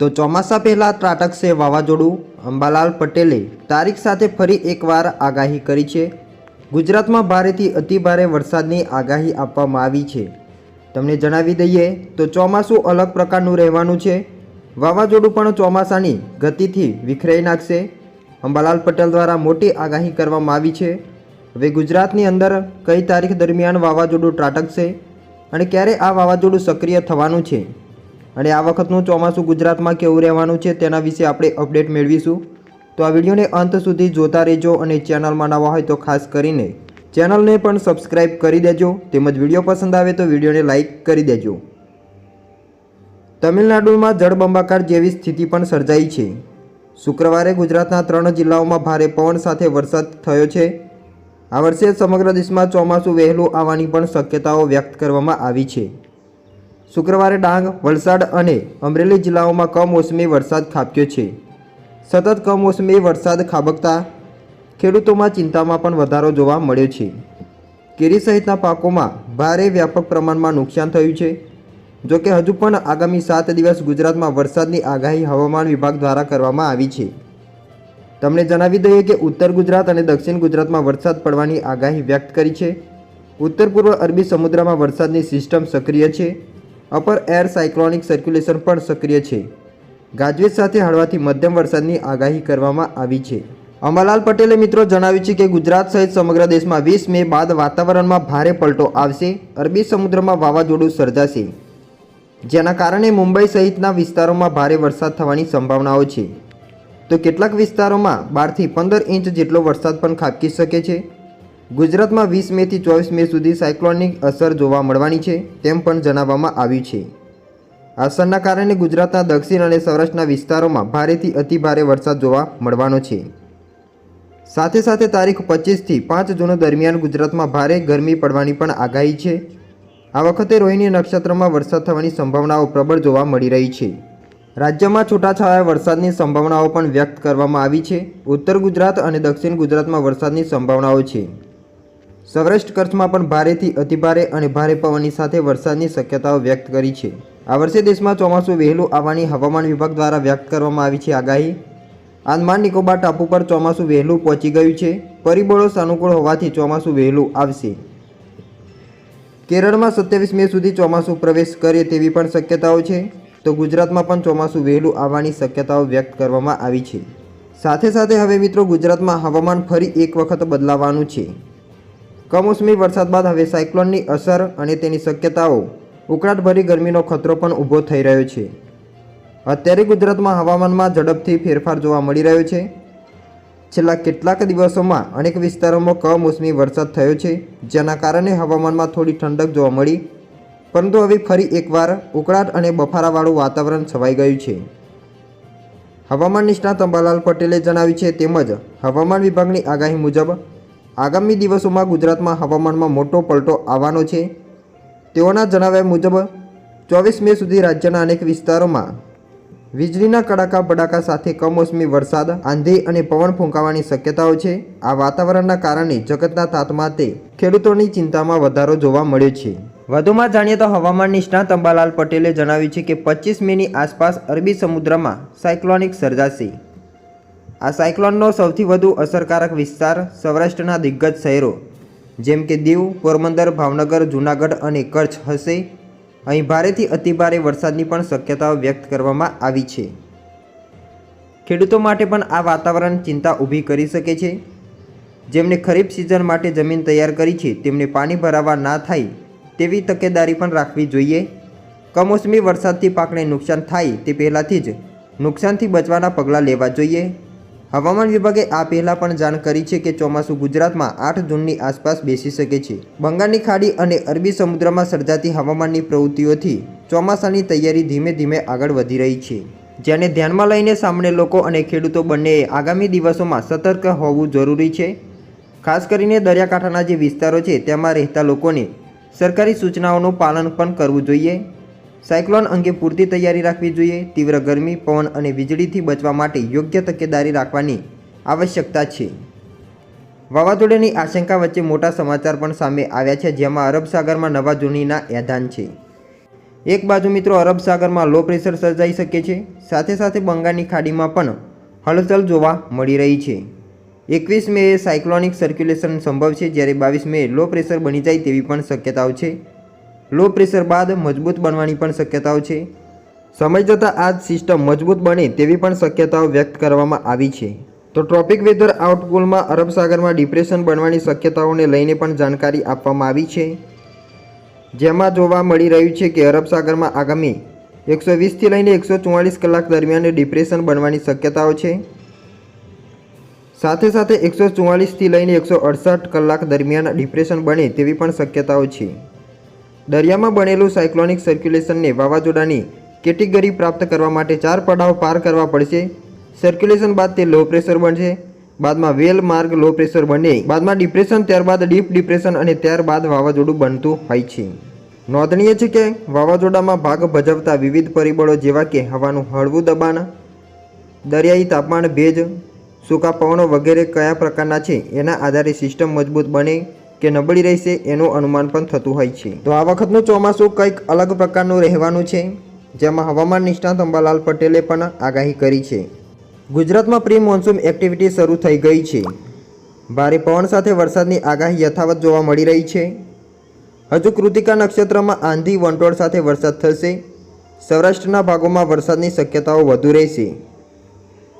તો ચોમાસા પહેલાં ત્રાટકશે વાવાઝોડું અંબાલાલ પટેલે તારીખ સાથે ફરી એકવાર આગાહી કરી છે. ગુજરાતમાં ભારેથી અતિભારે વરસાદની આગાહી આપવામાં આવી છે. તમને જણાવી દઈએ તો ચોમાસું અલગ પ્રકારનું રહેવાનું છે. વાવાઝોડું પણ ચોમાસાની ગતિથી વિખરાઈ નાખશે. અંબાલાલ પટેલ દ્વારા મોટી આગાહી કરવામાં આવી છે. હવે ગુજરાતની અંદર કઈ તારીખ દરમિયાન વાવાઝોડું ત્રાટકશે અને ક્યારે આ વાવાઝોડું સક્રિય થવાનું છે? અને આ વખતનું ચોમાસું ગુજરાતમાં કેવું રહેવાનું છે તેના વિશે આપણે અપડેટ મેળવીશું. તો આ વિડીયોને અંત સુધી જોતા રહેજો અને ચેનલમાં નવા હોય તો ખાસ કરીને ચેનલને પણ સબસ્ક્રાઇબ કરી દેજો. તેમજ વીડિયો પસંદ આવે તો વિડીયોને લાઇક કરી દેજો. તમિલનાડુમાં જળબંબાકાર જેવી સ્થિતિ પણ સર્જાઈ છે. શુક્રવારે ગુજરાતના ત્રણ જિલ્લાઓમાં ભારે પવન સાથે વરસાદ થયો છે. આ વર્ષે સમગ્ર દેશમાં ચોમાસું વહેલું આવવાની પણ શક્યતાઓ વ્યક્ત કરવામાં આવી છે. શુક્રવારે ડાંગ, વલસાડ અને અમરેલી જિલ્લાઓમાં કમોસમી વરસાદ ખાબક્યો છે. સતત કમોસમી વરસાદ ખાબકતા ખેડૂતોમાં ચિંતામાં પણ વધારો જોવા મળ્યો છે. કેરી સહિતના પાકોમાં ભારે વ્યાપક પ્રમાણમાં નુકસાન થયું છે. જો કે હજુ પણ આગામી સાત દિવસ ગુજરાતમાં વરસાદની આગાહી હવામાન વિભાગ દ્વારા કરવામાં આવી છે. તમને જણાવી દઈએ કે ઉત્તર ગુજરાત અને દક્ષિણ ગુજરાતમાં વરસાદ પડવાની આગાહી વ્યક્ત કરી છે. ઉત્તર પૂર્વ અરબી સમુદ્રમાં વરસાદની સિસ્ટમ સક્રિય છે. અપર એર સાયક્લોનિક સર્ક્યુલેશન પણ સક્રિય છે. ગાજવીજ સાથે હળવાથી મધ્યમ વરસાદની આગાહી કરવામાં આવી છે. અમરલાલ પટેલે મિત્રો જણાવ્યું છે કે ગુજરાત સહિત સમગ્ર દેશમાં વીસ મે બાદ વાતાવરણમાં ભારે પલટો આવશે, અરબી સમુદ્રમાં વાવાઝોડું સર્જાશે. જેના કારણે મુંબઈ સહિતના વિસ્તારોમાં ભારે વરસાદ થવાની સંભાવનાઓ છે. તો કેટલાક વિસ્તારોમાં બારથી પંદર ઇંચ જેટલો વરસાદ પણ ખાબકી શકે છે. ગુજરાતમાં વીસ મેથી ચોવીસ મે સુધી સાયક્લોનિક અસર જોવા મળવાની છે તેમ પણ જણાવવામાં આવ્યું છે. અસરના કારણે ગુજરાતના દક્ષિણ અને સૌરાષ્ટ્રના વિસ્તારોમાં ભારેથી અતિભારે વરસાદ જોવા મળવાનો છે. સાથે સાથે તારીખ પચીસથી પાંચ જૂન દરમિયાન ગુજરાતમાં ભારે ગરમી પડવાની પણ આગાહી છે. આ વખતે રોહિણી નક્ષત્રમાં વરસાદ થવાની સંભાવનાઓ પ્રબળ જોવા મળી રહી છે. રાજ્યમાં છૂટાછવાયા વરસાદની સંભાવનાઓ પણ વ્યક્ત કરવામાં આવી છે. ઉત્તર ગુજરાત અને દક્ષિણ ગુજરાતમાં વરસાદની સંભાવનાઓ છે. સૌરાષ્ટ્ર કચ્છમાં પણ ભારેથી અતિભારે અને ભારે પવનની સાથે વરસાદની શક્યતાઓ વ્યક્ત કરી છે. આ વર્ષે દેશમાં ચોમાસું વહેલું આવવાની હવામાન વિભાગ દ્વારા વ્યક્ત કરવામાં આવી છે આગાહી. આંદમાન નિકોબાર ટાપુ પર ચોમાસું વહેલું પહોંચી ગયું છે. પરિબળો સાનુકૂળ હોવાથી ચોમાસું વહેલું આવશે. કેરળમાં સત્યાવીસ મે સુધી ચોમાસું પ્રવેશ કરે તેવી પણ શક્યતાઓ છે. તો ગુજરાતમાં પણ ચોમાસું વહેલું આવવાની શક્યતાઓ વ્યક્ત કરવામાં આવી છે. સાથે સાથે હવે મિત્રો ગુજરાતમાં હવામાન ફરી એક વખત બદલાવાનું છે. કમોસમી વરસાદ બાદ હવે સાયક્લોનની અસર અને તેની શક્યતાઓ. ઉકળાટભરી ગરમીનો ખતરો પણ ઊભો થઈ રહ્યો છે. અત્યારે ગુજરાતમાં હવામાનમાં ઝડપથી ફેરફાર જોવા મળી રહ્યો છે. છેલ્લા કેટલાક દિવસોમાં અનેક વિસ્તારોમાં કમોસમી વરસાદ થયો છે, જેના કારણે હવામાનમાં થોડી ઠંડક જોવા મળી. પરંતુ હવે ફરી એકવાર ઉકળાટ અને બફારાવાળું વાતાવરણ છવાઈ ગયું છે. હવામાન નિષ્ણાત અંબાલાલ પટેલે જણાવ્યું છે, તેમજ હવામાન વિભાગની આગાહી મુજબ આગામી દિવસોમાં ગુજરાતમાં હવામાનમાં મોટો પલટો આવવાનો છે. તેઓના જણાવ્યા મુજબ, ચોવીસ મે સુધી રાજ્યના અનેક વિસ્તારોમાં વીજળીના કડાકા બડાકા સાથે કમોસમી વરસાદ, આંધી અને પવન ફૂંકાવાની શક્યતાઓ છે. આ વાતાવરણના કારણે જગતના તાતમાં તે ખેડૂતોની ચિંતામાં વધારો જોવા મળ્યો છે. વધુમાં જાણીએ તો હવામાન નિષ્ણાત અંબાલાલ પટેલે જણાવ્યું છે કે પચીસ મેની આસપાસ અરબી સમુદ્રમાં સાયક્લોનિક સર્જાશે. આ સાયક્લોનનો સૌથી વધુ અસરકારક વિસ્તાર સૌરાષ્ટ્રના દિગ્ગજ શહેરો, જેમ કે દીવ, પોરબંદર, ભાવનગર, જૂનાગઢ અને કચ્છ હશે. અહીં ભારેથી અતિભારે વરસાદની પણ શક્યતાઓ વ્યક્ત કરવામાં આવી છે. ખેડૂતો માટે પણ આ વાતાવરણ ચિંતા ઊભી કરી શકે છે. જેમને ખરીફ સિઝન માટે જમીન તૈયાર કરી છે, તેમને પાણી ભરાવા ના થાય તેવી તકેદારી પણ રાખવી જોઈએ. કમોસમી વરસાદથી પાકને નુકસાન થાય તે પહેલાંથી જ નુકસાનથી બચવાના પગલાં લેવા જોઈએ. હવામાન વિભાગે આ પહેલાં પણ જાણ કરી છે કે ચોમાસું ગુજરાતમાં આઠ જૂનની આસપાસ બેસી શકે છે. બંગાળની ખાડી અને અરબી સમુદ્રમાં સર્જાતી હવામાનની પ્રવૃત્તિઓથી ચોમાસાની તૈયારી ધીમે ધીમે આગળ વધી રહી છે. જેને ધ્યાનમાં લઈને સામાન્ય લોકો અને ખેડૂતો બંનેએ આગામી દિવસોમાં સતર્ક હોવું જરૂરી છે. ખાસ કરીને દરિયાકાંઠાના જે વિસ્તારો છે, તેમાં રહેતા લોકોને સરકારી સૂચનાઓનું પાલન પણ કરવું જોઈએ. સાયક્લોન અંગે પૂરતી તૈયારી રાખવી જોઈએ, તીવ્ર ગરમી, પવન અને વીજળીથી બચવા માટે યોગ્ય તકેદારી રાખવાની આવશ્યકતા છે. વાવાઝોડાની આશંકા વચ્ચે મોટા સમાચાર પણ સામે આવ્યા છે, જેમાં અરબ સાગરમાં નવા જૂનીના એધાન છે. એક બાજુ મિત્રો, અરબ સાગરમાં લો પ્રેશર સર્જાઈ શકે છે, સાથે સાથે બંગાળની ખાડીમાં પણ હલચલ જોવા મળી રહી છે. એકવીસ મે સાયક્લોનિક સર્ક્યુલેશન સંભવ છે, જ્યારે બાવીસ મે લો પ્રેશર બની જાય તેવી પણ શક્યતાઓ છે. લો પ્રેશર બાદ મજબૂત બનવાની પણ શક્યતાઓ છે. સમય જતાં આ જ સિસ્ટમ મજબૂત બને તેવી પણ શક્યતાઓ વ્યક્ત કરવામાં આવી છે. તો ટ્રોપિક વેધર આઉટપુલમાં અરબ સાગરમાં ડિપ્રેશન બનવાની શક્યતાઓને લઈને પણ જાણકારી આપવામાં આવી છે. જેમાં જોવા મળી રહ્યું છે કે અરબ સાગરમાં આગામી એકસો વીસથી લઈને એકસો ચુવાળીસ કલાક દરમિયાન ડિપ્રેશન બનવાની શક્યતાઓ છે. સાથે સાથે એકસો ચુવાળીસથી લઈને એકસો અડસઠ કલાક દરમિયાન ડિપ્રેશન બને તેવી પણ શક્યતાઓ છે. દરિયામાં બનેલું સાયક્લોનિક સર્ક્યુલેશનને વાવાઝોડાની કેટેગરી પ્રાપ્ત કરવા માટે ચાર પડાવ પાર કરવા પડશે. સર્ક્યુલેશન બાદ તે લો પ્રેશર બનશે. બાદમાં વેલ માર્ગ લો પ્રેશર બને. બાદમાં ડિપ્રેશન, ત્યારબાદ ડીપ ડિપ્રેશન અને ત્યારબાદ વાવાઝોડું બનતું હોય છે. નોંધનીય છે કે વાવાઝોડામાં ભાગ ભજવતા વિવિધ પરિબળો જેવા કે હવાનું હળવું દબાણ, દરિયાઈ તાપમાન ભેજ, સૂકા પવનો વગેરે કયા પ્રકારના છે? એના આધારે સિસ્ટમ મજબૂત બને. કે નબળી રહેશે એનું અનુમાન પણ થતું હોય છે. તો આ વખતનું ચોમાસું કંઈક અલગ પ્રકારનું રહેવાનું છે, જેમાં હવામાન નિષ્ણાત અંબાલાલ પટેલે પણ આગાહી કરી છે. ગુજરાતમાં પ્રી મોન્સૂન એક્ટિવિટી શરૂ થઈ ગઈ છે. ભારે પવન સાથે વરસાદની આગાહી યથાવત જોવા મળી રહી છે. હજુ કૃતિકા નક્ષત્રમાં આંધી વંટોળ સાથે વરસાદ થશે. સૌરાષ્ટ્રના ભાગોમાં વરસાદની શક્યતાઓ વધુ રહેશે.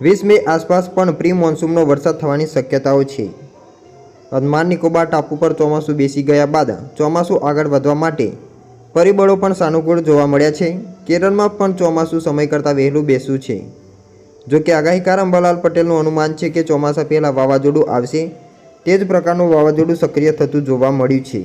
વીસ મે આસપાસ પણ પ્રી મોન્સૂનનો વરસાદ થવાની શક્યતાઓ છે. અંદમાન નિકોબાર ટાપુ પર ચોમાસું બેસી ગયા બાદ ચોમાસું આગળ વધવા માટે પરિબળો પણ સાનુકૂળ જોવા મળ્યા છે. કેરળમાં પણ ચોમાસું સમય કરતાં વહેલું બેસવું છે. જો કે આગાહીકાર અંબાલાલ પટેલનું અનુમાન છે કે ચોમાસા પહેલાં વાવાઝોડું આવશે. તે જ પ્રકારનું વાવાઝોડું સક્રિય થતું જોવા મળ્યું છે.